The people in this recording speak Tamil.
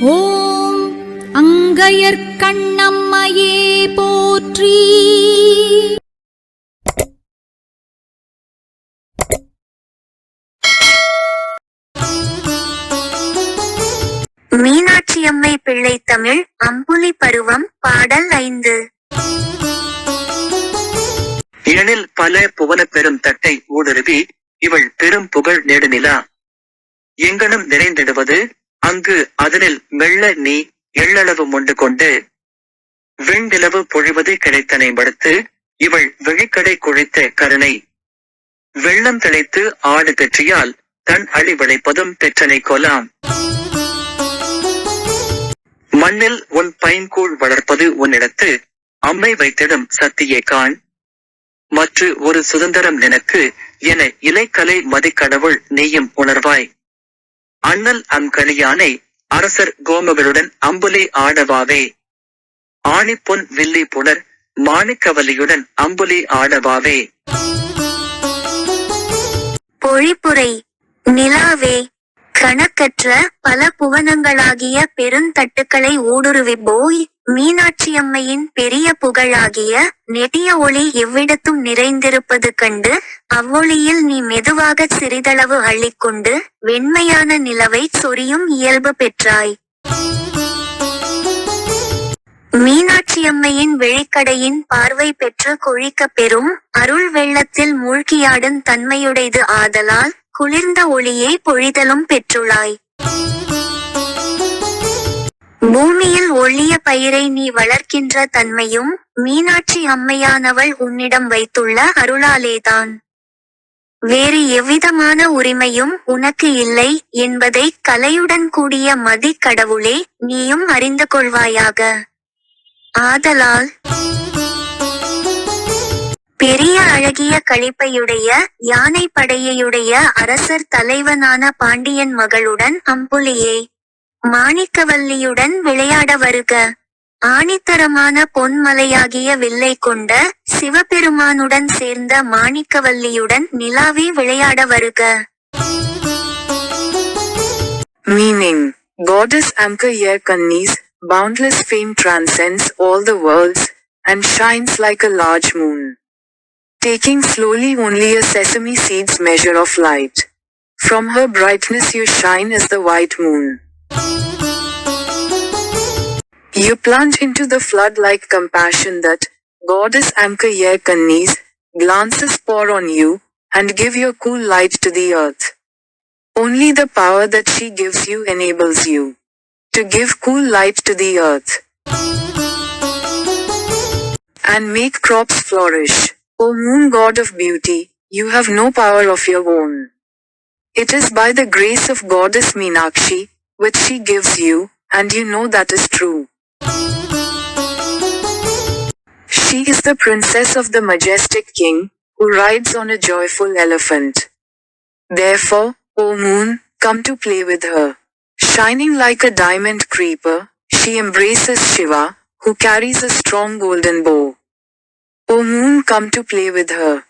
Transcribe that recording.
ஓம் அங்கையர்க்கண்ணம்மையே போற்றி. மீனாட்சியம்மை பிள்ளை தமிழ் அம்புலி பருவம் பாடல் ஐந்து. ஏனில் பல புவன பெரும் தட்டை ஊடுருவி இவள் பெரும் புகழ் நெடுநிலா. எங்கனும் நிறைந்திடுவது அங்கு அதனில் மெல்ல நீ எள்ளளவு மொண்டு கொண்டு வெண்ணிலவு பொழிவது கிடைத்தனை மடுத்து இவள் விழிக்கடை குழைத்த கருணை. வெள்ளம் திளைத்து ஆடு பெற்றியால் தன் அழி விளைப்பதும் பெற்றனை கொலாம். மண்ணில் உன் பைங்கூழ் வளர்ப்பது உன்னிடத்து அம்மை வைத்திடும் சத்தியே காண். மற்ற ஒரு சுதந்திரம் நினக்கு என இலைக்கலை மதிக்கடவுள் நீயும் உணர்வாய். அண்ணன் அங்கலியானை அரசர் கோமகளுடன் அம்புலி ஆடவாவே. ஆணிப்பொன் வில்லி புனர் மாணிக்கவல்லியுடன் அம்புலி ஆடவாவே. பொழிப்புரை நிலாவே. கணக்கற்ற பல புவனங்களாகிய பெருந்தட்டுக்களை ஊடுருவி போய் மீனாட்சியம்மையின் பெரிய புகழாகிய நெடிய ஒளி எவ்விடத்தும் நிறைந்திருப்பது கண்டு அவ்வொளியில் நீ மெதுவாக சிறிதளவு அள்ளிக்கொண்டு வெண்மையான நிலவை சொரியும் இயல்பு பெற்றாய். மீனாட்சியம்மையின் வெளிக்கடையின் பார்வை பெற்று கொழிக்கப் பெறும் அருள் வெள்ளத்தில் மூழ்கியாடும் தன்மையுடையது ஆதலால் குளிர்ந்த ஒளியை பொழிதலும் பெற்றுளாய். பூமியில் ஒளிய பயிரை நீ வளர்க்கின்ற தன்மையும் மீனாட்சி அம்மையானவள் உன்னிடம் வைத்துள்ள அருளாலேதான். வேறு எவ்விதமான உரிமையும் உனக்கு இல்லை என்பதை கலையுடன் கூடிய மதி கடவுளே நீயும் அறிந்து கொள்வாயாக. ஆதலால் பெரிய அழகிய கழிப்பையுடைய யானை படையையுடைய அரசர் தலைவனான பாண்டியன் மகளுடன் அம்புலியே மாணிக்கவல்லியுடன் விளையாட வருக ஆணித்தரமான பொன்மலையாகிய வில்லை கொண்ட சிவபெருமானுடன் சேர்ந்த மாணிக்கவல்லியுடன் நிலாவே விளையாட வருக meaning Goddess Amka Yer Kanni's boundless fame transcends all the worlds, and shines like a large moon. Taking slowly only a sesame seed's measure of light. From her brightness you shine as the white moon. You plunge into the flood like compassion that, Goddess Amka Yer Kanni's, glances pour on you, and give your cool light to the earth. Only the power that she gives you enables you to give cool light to the earth and make crops flourish. O moon god of beauty, you have no power of your own. It is by the grace of goddess Meenakshi, which she gives you, and you know that is true. She is the princess of the majestic king, who rides on a joyful elephant. Therefore, O moon, come to play with her. Shining like a diamond creeper, she embraces Shiva, who carries a strong golden bow. O moon, come to play with her.